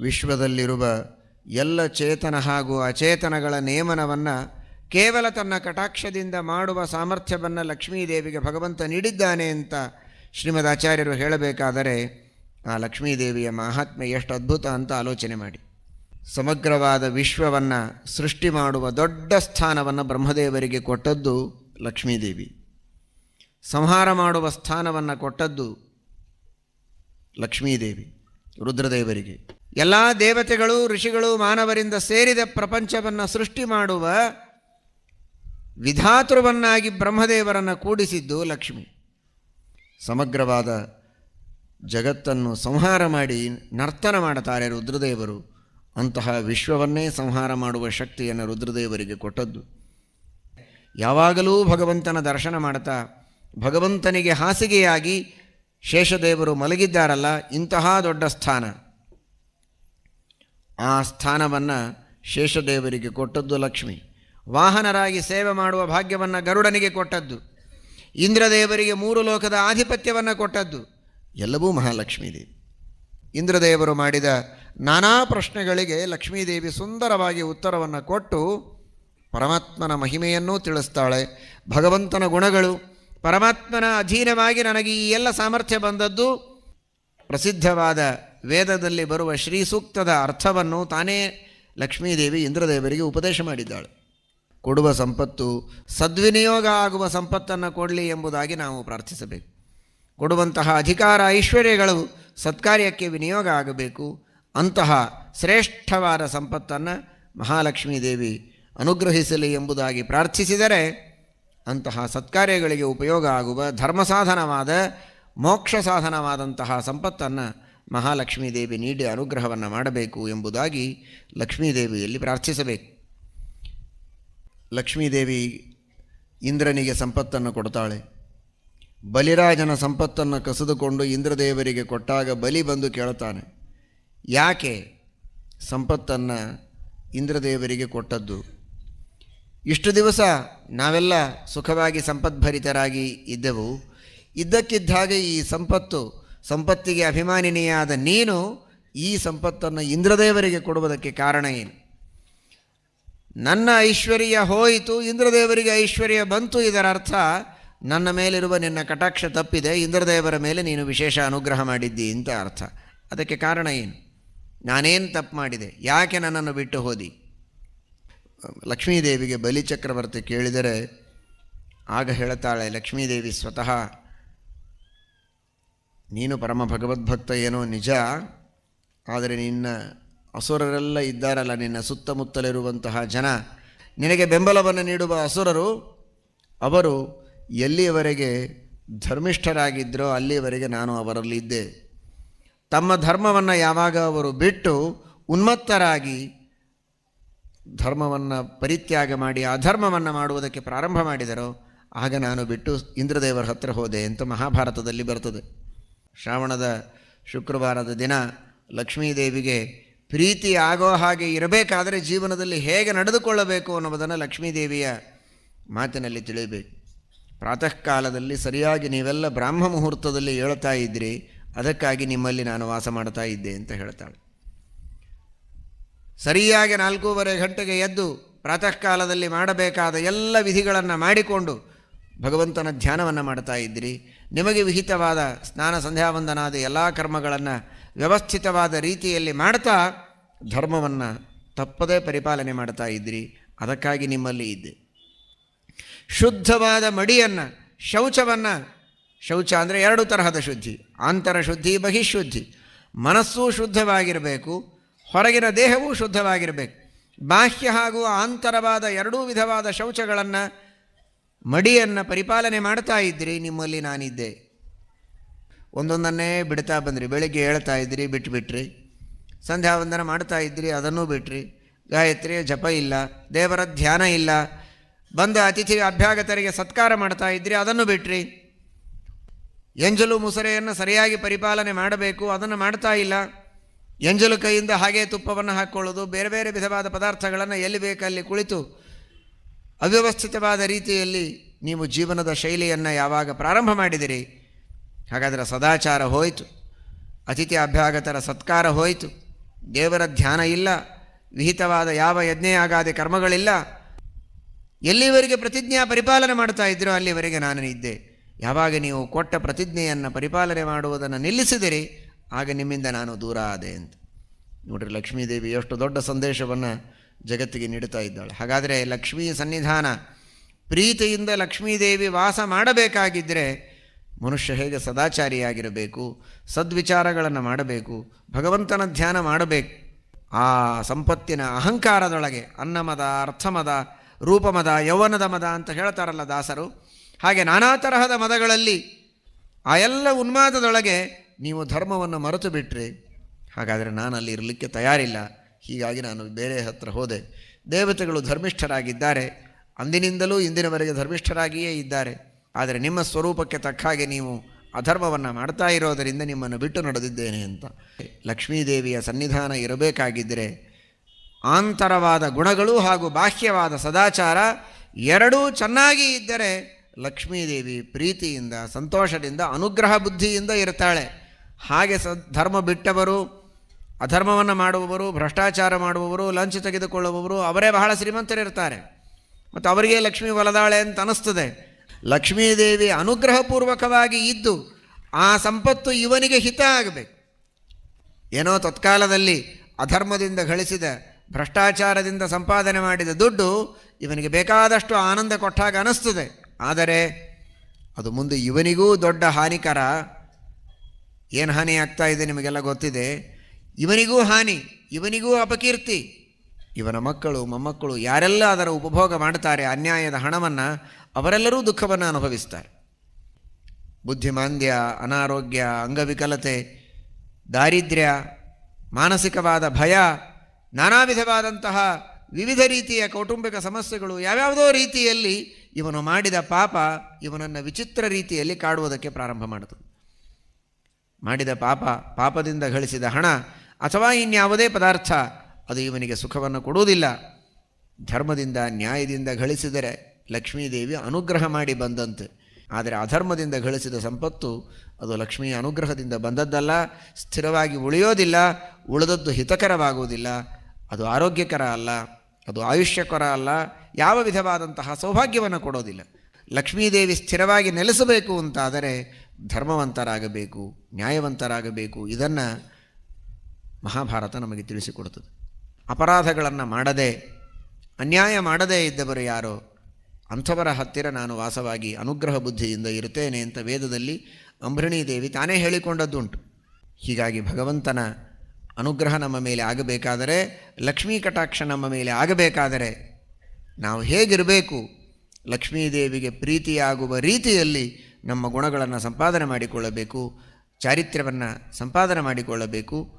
ವಿಶ್ವದಲ್ಲಿರುವ ಎಲ್ಲ ಚೇತನ ಹಾಗೂ ಅಚೇತನಗಳ ನೇಮನವನ್ನು ಕೇವಲ ತನ್ನ ಕಟಾಕ್ಷದಿಂದ ಮಾಡುವ ಸಾಮರ್ಥ್ಯವನ್ನು ಲಕ್ಷ್ಮೀದೇವಿಗೆ ಭಗವಂತ ನೀಡಿದ್ದಾನೆ ಅಂತ ಶ್ರೀಮದ್ ಆಚಾರ್ಯರು ಹೇಳಬೇಕಾದರೆ ಆ ಲಕ್ಷ್ಮೀದೇವಿಯ ಮಹಾತ್ಮೆ ಎಷ್ಟು ಅದ್ಭುತ ಅಂತ ಆಲೋಚನೆ ಮಾಡಿ. ಸಮಗ್ರವಾದ ವಿಶ್ವವನ್ನು ಸೃಷ್ಟಿ ಮಾಡುವ ದೊಡ್ಡ ಸ್ಥಾನವನ್ನು ಬ್ರಹ್ಮದೇವರಿಗೆ ಕೊಟ್ಟದ್ದು ಲಕ್ಷ್ಮೀದೇವಿ. ಸಂಹಾರ ಮಾಡುವ ಸ್ಥಾನವನ್ನು ಕೊಟ್ಟದ್ದು ಲಕ್ಷ್ಮೀದೇವಿ, ರುದ್ರದೇವರಿಗೆ. ಎಲ್ಲ ದೇವತೆಗಳು, ಋಷಿಗಳು, ಮಾನವರಿಂದ ಸೇರಿದ ಪ್ರಪಂಚವನ್ನು ಸೃಷ್ಟಿ ಮಾಡುವ ವಿಧಾತೃವನ್ನಾಗಿ ಬ್ರಹ್ಮದೇವರನ್ನು ಕೂಡಿಸಿದ್ದು ಲಕ್ಷ್ಮಿ. ಸಮಗ್ರವಾದ ಜಗತ್ತನ್ನು ಸಂಹಾರ ಮಾಡಿ ನರ್ತನ ಮಾಡುತ್ತಾರೆ ರುದ್ರದೇವರು. ಅಂತಹ ವಿಶ್ವವನ್ನೇ ಸಂಹಾರ ಮಾಡುವ ಶಕ್ತಿಯನ್ನು ರುದ್ರದೇವರಿಗೆ ಕೊಟ್ಟದ್ದು. ಯಾವಾಗಲೂ ಭಗವಂತನ ದರ್ಶನ ಮಾಡ್ತಾ ಭಗವಂತನಿಗೆ ಹಾಸಿಗೆಯಾಗಿ ಶೇಷದೇವರು ಮಲಗಿದ್ದಾರಲ್ಲ, ಇಂತಹ ದೊಡ್ಡ ಸ್ಥಾನ. ಆ ಸ್ಥಾನವನ್ನು ಶೇಷದೇವರಿಗೆ ಕೊಟ್ಟದ್ದು ಲಕ್ಷ್ಮಿ. ವಾಹನರಾಗಿ ಸೇವೆ ಮಾಡುವ ಭಾಗ್ಯವನ್ನು ಗರುಡನಿಗೆ ಕೊಟ್ಟದ್ದು. ಇಂದ್ರದೇವರಿಗೆ ಮೂರು ಲೋಕದ ಆಧಿಪತ್ಯವನ್ನು ಕೊಟ್ಟದ್ದು. ಎಲ್ಲವೂ ಮಹಾಲಕ್ಷ್ಮೀದೇವಿ. ಇಂದ್ರದೇವರು ಮಾಡಿದ ನಾನಾ ಪ್ರಶ್ನೆಗಳಿಗೆ ಲಕ್ಷ್ಮೀದೇವಿ ಸುಂದರವಾಗಿ ಉತ್ತರವನ್ನು ಕೊಟ್ಟು, ಪರಮಾತ್ಮನ ಮಹಿಮೆಯನ್ನೂ ತಿಳಿಸ್ತಾಳೆ. ಭಗವಂತನ ಗುಣಗಳು, ಪರಮಾತ್ಮನ ಅಧೀನವಾಗಿ ನನಗೆ ಈ ಎಲ್ಲ ಸಾಮರ್ಥ್ಯ ಬಂದದ್ದು, ಪ್ರಸಿದ್ಧವಾದ ವೇದದಲ್ಲಿ ಬರುವ ಶ್ರೀ ಸೂಕ್ತದ ಅರ್ಥವನ್ನು ತಾನೇ ಲಕ್ಷ್ಮೀದೇವಿ ಇಂದ್ರದೇವರಿಗೆ ಉಪದೇಶ ಮಾಡಿದ್ದಾಳೆ. ಕೊಡುವ ಸಂಪತ್ತು, ಸದ್ವಿನಿಯೋಗ ಆಗುವ ಸಂಪತ್ತನ್ನು ಕೊಡಲಿ ಎಂಬುದಾಗಿ ನಾವು ಪ್ರಾರ್ಥಿಸಬೇಕು. ಕೊಡುವಂತಹ ಅಧಿಕಾರ ಐಶ್ವರ್ಯಗಳು ಸತ್ಕಾರ್ಯಕ್ಕೆ ವಿನಿಯೋಗ ಆಗಬೇಕು. ಅಂತಹ ಶ್ರೇಷ್ಠವಾದ ಸಂಪತ್ತನ್ನು ಮಹಾಲಕ್ಷ್ಮೀ ದೇವಿ ಅನುಗ್ರಹಿಸಲಿ ಎಂಬುದಾಗಿ ಪ್ರಾರ್ಥಿಸಿದರೆ ಅಂತಹ ಸತ್ಕಾರ್ಯಗಳಿಗೆ ಉಪಯೋಗ ಆಗುವ ಧರ್ಮ ಸಾಧನವಾದ ಮೋಕ್ಷ ಸಾಧನವಾದಂತಹ ಸಂಪತ್ತನ್ನು ಮಹಾಲಕ್ಷ್ಮೀ ದೇವಿ ನೀಡಿ ಅನುಗ್ರಹವನ್ನು ಮಾಡಬೇಕು ಎಂಬುದಾಗಿ ಲಕ್ಷ್ಮೀದೇವಿಯಲ್ಲಿ ಪ್ರಾರ್ಥಿಸಬೇಕು. ಲಕ್ಷ್ಮೀದೇವಿ ಇಂದ್ರನಿಗೆ ಸಂಪತ್ತನ್ನು ಕೊಡ್ತಾಳೆ. ಬಲಿರಾಜನ ಸಂಪತ್ತನ್ನು ಕಸಿದುಕೊಂಡು ಇಂದ್ರದೇವರಿಗೆ ಕೊಟ್ಟಾಗ ಬಲಿ ಬಂದು ಕೇಳ್ತಾನೆ ಯಾಕೆ ಸಂಪತ್ತನ್ನು ಇಂದ್ರದೇವರಿಗೆ ಕೊಟ್ಟದ್ದು? ಇಷ್ಟು ದಿವಸ ನಾವೆಲ್ಲ ಸುಖವಾಗಿ ಸಂಪದ್ಭರಿತರಾಗಿ ಇದ್ದೆವು. ಇದ್ದಕ್ಕಿದ್ದ ಹಾಗೆ ಈ ಸಂಪತ್ತು ಸಂಪತ್ತಿಗೆ ಅಭಿಮಾನಿನಿಯಾದ ನೀನು ಈ ಸಂಪತ್ತನ್ನು ಇಂದ್ರದೇವರಿಗೆ ಕೊಡುವುದಕ್ಕೆ ಕಾರಣ ಏನು? ನನ್ನ ಐಶ್ವರ್ಯ ಹೋಯಿತು, ಇಂದ್ರದೇವರಿಗೆ ಐಶ್ವರ್ಯ ಬಂತು. ಇದರ ಅರ್ಥ ನನ್ನ ಮೇಲಿರುವ ನಿನ್ನ ಕಟಾಕ್ಷ ತಪ್ಪಿದೆ, ಇಂದ್ರದೇವರ ಮೇಲೆ ನೀನು ವಿಶೇಷ ಅನುಗ್ರಹ ಮಾಡಿದ್ದಿ ಅಂತ ಅರ್ಥ. ಅದಕ್ಕೆ ಕಾರಣ ಏನು? ನಾನೇನು ತಪ್ಪು ಮಾಡಿದೆ? ಯಾಕೆ ನನ್ನನ್ನು ಬಿಟ್ಟು ಹೋದಿ? ಲಕ್ಷ್ಮೀದೇವಿಗೆ ಬಲಿಚಕ್ರವರ್ತಿ ಕೇಳಿದರೆ, ಆಗ ಹೇಳ್ತಾಳೆ, ಲಕ್ಷ್ಮೀದೇವಿ ಸ್ವತಃ ನೀನು ಪರಮ ಭಗವದ್ಭಕ್ತ ಏನೋ ನಿಜ, ಆದರೆ ನಿನ್ನ ಅಸುರರೆಲ್ಲ ಇದ್ದಾರಲ್ಲ, ನಿನ್ನ ಸುತ್ತಮುತ್ತಲಿರುವಂತಹ ಜನ. ನಿನಗೆ ಬೆಂಬಲವನ್ನು ನೀಡುವ ಅಸುರರು, ಅವರು ಎಲ್ಲಿಯವರೆಗೆ ಧರ್ಮಿಷ್ಠರಾಗಿದ್ದರೋ ಅಲ್ಲಿಯವರೆಗೆ ನಾನು ಅವರಲ್ಲಿದ್ದೆ ತಮ್ಮ ಧರ್ಮವನ್ನು ಯಾವಾಗ ಅವರು ಬಿಟ್ಟು ಉನ್ಮತ್ತರಾಗಿ ಧರ್ಮವನ್ನು ಪರಿತ್ಯಾಗ ಮಾಡಿ ಅಧರ್ಮವನ್ನು ಮಾಡುವುದಕ್ಕೆ ಪ್ರಾರಂಭ ಮಾಡಿದರೋ, ಆಗ ನಾನು ಬಿಟ್ಟು ಇಂದ್ರದೇವರ ಹತ್ತಿರ ಹೋದೆ ಅಂತ ಮಹಾಭಾರತದಲ್ಲಿ ಬರ್ತದೆ. ಶ್ರಾವಣದ ಶುಕ್ರವಾರದ ದಿನ ಲಕ್ಷ್ಮೀದೇವಿಗೆ ಪ್ರೀತಿ ಆಗೋ ಹಾಗೆ ಇರಬೇಕಾದರೆ ಜೀವನದಲ್ಲಿ ಹೇಗೆ ನಡೆದುಕೊಳ್ಳಬೇಕು ಅನ್ನೋದನ್ನು ಲಕ್ಷ್ಮೀದೇವಿಯ ಮಾತಿನಲ್ಲಿ ತಿಳಿಬೇಕು ಪ್ರಾತಃ ಕಾಲದಲ್ಲಿ ಸರಿಯಾಗಿ ನೀವೆಲ್ಲ ಬ್ರಾಹ್ಮ ಮುಹೂರ್ತದಲ್ಲಿ ಹೇಳ್ತಾ ಇದ್ರಿ ಅದಕ್ಕಾಗಿ ನಿಮ್ಮಲ್ಲಿ ನಾನು ವಾಸ ಮಾಡ್ತಾ ಇದ್ದೆ ಅಂತ ಹೇಳ್ತಾಳೆ. ಸರಿಯಾಗಿ ನಾಲ್ಕೂವರೆ ಗಂಟೆಗೆ ಎದ್ದು ಪ್ರಾತಃ ಕಾಲದಲ್ಲಿ ಮಾಡಬೇಕಾದ ಎಲ್ಲ ವಿಧಿಗಳನ್ನು ಮಾಡಿಕೊಂಡು ಭಗವಂತನ ಧ್ಯಾನವನ್ನು ಮಾಡ್ತಾ ಇದ್ದಿರಿ. ನಿಮಗೆ ವಿಹಿತವಾದ ಸ್ನಾನ ಸಂಧ್ಯಾವಂದನಾದ ಎಲ್ಲ ಕರ್ಮಗಳನ್ನು ವ್ಯವಸ್ಥಿತವಾದ ರೀತಿಯಲ್ಲಿ ಮಾಡ್ತಾ ಧರ್ಮವನ್ನು ತಪ್ಪದೇ ಪರಿಪಾಲನೆ ಮಾಡ್ತಾ ಇದ್ದಿರಿ. ಅದಕ್ಕಾಗಿ ನಿಮ್ಮಲ್ಲಿ ಇದ್ದೆ. ಶುದ್ಧವಾದ ಮಡಿಯನ್ನು, ಶೌಚವನ್ನು, ಶೌಚ ಅಂದರೆ ಎರಡು ತರಹದ ಶುದ್ಧಿ. ಆಂತರ ಶುದ್ಧಿ, ಬಹಿಶುದ್ಧಿ. ಮನಸ್ಸೂ ಶುದ್ಧವಾಗಿರಬೇಕು, ಹೊರಗಿನ ದೇಹವೂ ಶುದ್ಧವಾಗಿರಬೇಕು. ಬಾಹ್ಯ ಹಾಗೂ ಆಂತರವಾದ ಎರಡೂ ವಿಧವಾದ ಶೌಚಗಳನ್ನು ಮಡಿಯನ್ನು ಪರಿಪಾಲನೆ ಮಾಡ್ತಾ ಇದ್ರಿ, ನಿಮ್ಮಲ್ಲಿ ನಾನಿದ್ದೆ. ಒಂದೊಂದನ್ನೇ ಬಿಡ್ತಾ ಬಂದ್ರಿ, ಬೆಳಿಗ್ಗೆ ಹೇಳ್ತಾ ಇದ್ರಿ ಬಿಟ್ಟುಬಿಟ್ರಿ ಸಂಧ್ಯಾವಂದನ ಮಾಡ್ತಾ ಇದ್ರಿ, ಅದನ್ನೂ ಬಿಟ್ರಿ. ಗಾಯತ್ರಿ, ಜಪ ಇಲ್ಲ, ದೇವರ ಧ್ಯಾನ ಇಲ್ಲ. ಬಂದ ಅತಿಥಿ ಅಭ್ಯಾಗತರಿಗೆ ಸತ್ಕಾರ ಮಾಡ್ತಾ ಇದ್ರಿ, ಅದನ್ನು ಬಿಟ್ರಿ. ಎಂಜಲು ಮುಸರೆಯನ್ನು ಸರಿಯಾಗಿ ಪರಿಪಾಲನೆ ಮಾಡಬೇಕು, ಅದನ್ನು ಮಾಡ್ತಾ ಇಲ್ಲ. ಎಂಜಲು ಕೈಯಿಂದ ಹಾಗೆ ತುಪ್ಪವನ್ನು ಹಾಕ್ಕೊಳ್ಳೋದು ಬೇರೆ ಬೇರೆ ವಿಧವಾದ ಪದಾರ್ಥಗಳನ್ನು ಎಲ್ಲಿ ಬೇಕಲ್ಲಿ ಕುಳಿತು ಅವ್ಯವಸ್ಥಿತವಾದ ರೀತಿಯಲ್ಲಿ ನೀವು ಜೀವನದ ಶೈಲಿಯನ್ನು ಯಾವಾಗ ಪ್ರಾರಂಭ ಮಾಡಿದಿರಿ, ಹಾಗಾದರೆ ಸದಾಚಾರ ಹೋಯಿತು, ಅತಿಥಿ ಅಭ್ಯಾಗತರ ಸತ್ಕಾರ ಹೋಯಿತು, ದೇವರ ಧ್ಯಾನ ಇಲ್ಲ, ವಿಹಿತವಾದ ಯಾವ ಯಜ್ಞಯಾಗಾದಿ ಕರ್ಮಗಳಿಲ್ಲ, ಎಲ್ಲಿವರೆಗೆ ಪ್ರತಿಜ್ಞಾ ಪರಿಪಾಲನೆ ಮಾಡ್ತಾ ಇದ್ದರೋ ಅಲ್ಲಿವರೆಗೆ ನಾನು ಇದ್ದೆ. ಯಾವಾಗ ನೀವು ಕೊಟ್ಟ ಪ್ರತಿಜ್ಞೆಯನ್ನು ಪರಿಪಾಲನೆ ಮಾಡುವುದನ್ನು ನಿಲ್ಲಿಸಿದಿರಿ, ಆಗ ನಿಮ್ಮಿಂದ ನಾನು ದೂರ ಆದೆ ಅಂತ. ನೋಡ್ರಿ ಲಕ್ಷ್ಮೀದೇವಿ, ಎಷ್ಟು ದೊಡ್ಡ ಸಂದೇಶವನ್ನು ಜಗತ್ತಿಗೆ ನೀಡುತ್ತಾ ಇದ್ದಾಳೆ. ಹಾಗಾದರೆ ಲಕ್ಷ್ಮೀ ಸನ್ನಿಧಾನ, ಪ್ರೀತಿಯಿಂದ ಲಕ್ಷ್ಮೀದೇವಿ ವಾಸ ಮಾಡಬೇಕಾಗಿದ್ದರೆ ಮನುಷ್ಯ ಹೇಗೆ ಸದಾಚಾರಿಯಾಗಿರಬೇಕು, ಸದ್ವಿಚಾರಗಳನ್ನು ಮಾಡಬೇಕು, ಭಗವಂತನ ಧ್ಯಾನ ಮಾಡಬೇಕು, ಆ ಸಂಪತ್ತಿನ ಅಹಂಕಾರದೊಳಗೆ ಅನ್ನಮದ, ಅರ್ಥಮದ, ರೂಪಮದ, ಯೌವನದ ಮದ ಅಂತ ಹೇಳ್ತಾರಲ್ಲ ದಾಸರು. ಹಾಗೆ ನಾನಾ ತರಹದ ಮದಗಳಲ್ಲಿ ಆ ಎಲ್ಲ ಉನ್ಮಾದದೊಳಗೆ ನೀವು ಧರ್ಮವನ್ನು ಮರೆತು ಬಿಟ್ಟರೆ ಹಾಗಾದರೆ ನಾನು ಅಲ್ಲಿ ಇರಲಿಕ್ಕೆ ತಯಾರಿಲ್ಲ. ಹೀಗಾಗಿ ನಾನು ಬೇರೆ ಹತ್ರ ಹೋದೆ. ದೇವತೆಗಳು ಧರ್ಮಿಷ್ಠರಾಗಿದ್ದಾರೆ. ಅಂದಿನಿಂದಲೂ ಇಂದಿನವರೆಗೆ ಧರ್ಮಿಷ್ಠರಾಗಿಯೇ ಇದ್ದಾರೆ. ಆದರೆ ನಿಮ್ಮ ಸ್ವರೂಪಕ್ಕೆ ತಕ್ಕ ಹಾಗೆ ನೀವು ಅಧರ್ಮವನ್ನು ಮಾಡ್ತಾ ಇರೋದರಿಂದ ನಿಮ್ಮನ್ನು ಬಿಟ್ಟು ನಡೆದಿದ್ದೇನೆ ಅಂತ. ಲಕ್ಷ್ಮೀದೇವಿಯ ಸನ್ನಿಧಾನ ಇರಬೇಕಾಗಿದ್ದರೆ ಆಂತರವಾದ ಗುಣಗಳು ಹಾಗೂ ಬಾಹ್ಯವಾದ ಸದಾಚಾರ ಎರಡೂ ಚೆನ್ನಾಗಿ ಇದ್ದರೆ ಲಕ್ಷ್ಮೀದೇವಿ ಪ್ರೀತಿಯಿಂದ, ಸಂತೋಷದಿಂದ, ಅನುಗ್ರಹ ಬುದ್ಧಿಯಿಂದ ಇರ್ತಾಳೆ. ಹಾಗೆ ಸ ಧರ್ಮ ಬಿಟ್ಟವರು ಅಧರ್ಮವನ್ನು ಮಾಡುವವರು, ಭ್ರಷ್ಟಾಚಾರ ಮಾಡುವವರು, ಲಂಚ ತೆಗೆದುಕೊಳ್ಳುವವರು, ಅವರೇ ಬಹಳ ಶ್ರೀಮಂತರಿರ್ತಾರೆ. ಮತ್ತು ಅವರಿಗೆ ಲಕ್ಷ್ಮೀ ಒಲದಾಳೆ ಅಂತ ಅನ್ನಿಸ್ತದೆ ಲಕ್ಷ್ಮೀದೇವಿ ಅನುಗ್ರಹಪೂರ್ವಕವಾಗಿ ಇದ್ದು ಆ ಸಂಪತ್ತು ಇವನಿಗೆ ಹಿತ ಆಗಬೇಕು. ಏನೋ ತತ್ಕಾಲದಲ್ಲಿ ಅಧರ್ಮದಿಂದ ಗಳಿಸಿದ, ಭ್ರಷ್ಟಾಚಾರದಿಂದ ಸಂಪಾದನೆ ಮಾಡಿದ ದುಡ್ಡು ಇವನಿಗೆ ಬೇಕಾದಷ್ಟು ಆನಂದ ಕೊಟ್ಟಾಗ ಅನ್ನಿಸ್ತದೆ ಆದರೆ ಅದು ಮುಂದೆ ಇವನಿಗೂ ದೊಡ್ಡ ಹಾನಿಕರ. ಏನು ಹಾನಿ ಆಗ್ತಾ ಇದೆ ನಿಮಗೆಲ್ಲ ಗೊತ್ತಿದೆ? ಇವನಿಗೂ ಹಾನಿ, ಇವನಿಗೂ ಅಪಕೀರ್ತಿ. ಇವನ ಮಕ್ಕಳು, ಮೊಮ್ಮಕ್ಕಳು ಯಾರೆಲ್ಲ ಅದರ ಉಪಭೋಗ ಮಾಡ್ತಾರೆ ಅನ್ಯಾಯದ ಹಣವನ್ನು, ಅವರೆಲ್ಲರೂ ದುಃಖವನ್ನು ಅನುಭವಿಸ್ತಾರೆ. ಬುದ್ಧಿಮಾಂದ್ಯ, ಅನಾರೋಗ್ಯ, ಅಂಗವಿಕಲತೆ, ದಾರಿದ್ರ್ಯ, ಮಾನಸಿಕವಾದ ಭಯ ನಾನಾ ವಿಧವಾದಂತಹ ವಿವಿಧ ರೀತಿಯ ಕೌಟುಂಬಿಕ ಸಮಸ್ಯೆಗಳು ಯಾವ್ಯಾವುದೋ ರೀತಿಯಲ್ಲಿ ಇವನು ಮಾಡಿದ ಪಾಪ ಇವನನ್ನು ವಿಚಿತ್ರ ರೀತಿಯಲ್ಲಿ ಕಾಡುವುದಕ್ಕೆ ಪ್ರಾರಂಭ ಮಾಡಿತು ಮಾಡಿದ ಪಾಪ, ಪಾಪದಿಂದ ಗಳಿಸಿದ ಹಣ ಅಥವಾ ಇನ್ಯಾವುದೇ ಪದಾರ್ಥ ಅದು ಇವನಿಗೆ ಸುಖವನ್ನು ಕೊಡುವುದಿಲ್ಲ. ಧರ್ಮದಿಂದ, ನ್ಯಾಯದಿಂದ ಗಳಿಸಿದರೆ ಲಕ್ಷ್ಮೀದೇವಿ ಅನುಗ್ರಹ ಮಾಡಿ ಬಂದಂತೆ. ಆದರೆ ಅಧರ್ಮದಿಂದ ಗಳಿಸಿದ ಸಂಪತ್ತು ಅದು ಲಕ್ಷ್ಮಿಯ ಅನುಗ್ರಹದಿಂದ ಬಂದದ್ದಲ್ಲ, ಸ್ಥಿರವಾಗಿ ಉಳಿಯೋದಿಲ್ಲ, ಉಳಿದದ್ದು ಹಿತಕರವಾಗುವುದಿಲ್ಲ. ಅದು ಆರೋಗ್ಯಕರ ಅಲ್ಲ, ಅದು ಆಯುಷ್ಯಕರ ಅಲ್ಲ, ಯಾವ ವಿಧವಾದಂತಹ ಸೌಭಾಗ್ಯವನ್ನು ಕೊಡೋದಿಲ್ಲ. ಲಕ್ಷ್ಮೀದೇವಿ ಸ್ಥಿರವಾಗಿ ನೆಲೆಸಬೇಕು ಅಂತಾದರೆ ಧರ್ಮವಂತರಾಗಬೇಕು, ನ್ಯಾಯವಂತರಾಗಬೇಕು, ಇದನ್ನು ಮಹಾಭಾರತ ನಮಗೆ ತಿಳಿಸಿಕೊಡುತ್ತದೆ. ಅಪರಾಧಗಳನ್ನು ಮಾಡದೆ, ಅನ್ಯಾಯ ಮಾಡದೇ ಇದ್ದವರು ಯಾರೋ, ಅಂಥವರ ಹತ್ತಿರ ನಾನು ವಾಸವಾಗಿ ಅನುಗ್ರಹ ಬುದ್ಧಿಯಿಂದ ಇರುತ್ತೇನೆ ಅಂತ ವೇದದಲ್ಲಿ ಅಂಬೃಣಿ ದೇವಿ ತಾನೇ ಹೇಳಿಕೊಂಡದ್ದುಂಟು. ಹೀಗಾಗಿ ಭಗವಂತನ ಅನುಗ್ರಹ ನಮ್ಮ ಮೇಲೆ ಆಗಬೇಕಾದರೆ, ಲಕ್ಷ್ಮೀ ಕಟಾಕ್ಷ ನಮ್ಮ ಮೇಲೆ ಆಗಬೇಕಾದರೆ ನಾವು ಹೇಗಿರಬೇಕು? ಲಕ್ಷ್ಮೀದೇವಿಗೆ ಪ್ರೀತಿಯಾಗುವ ರೀತಿಯಲ್ಲಿ ನಮ್ಮ ಗುಣಗಳನ್ನು ಸಂಪಾದನೆ ಮಾಡಿಕೊಳ್ಳಬೇಕು, ಚಾರಿತ್ರ್ಯವನ್ನು ಸಂಪಾದನೆ ಮಾಡಿಕೊಳ್ಳಬೇಕು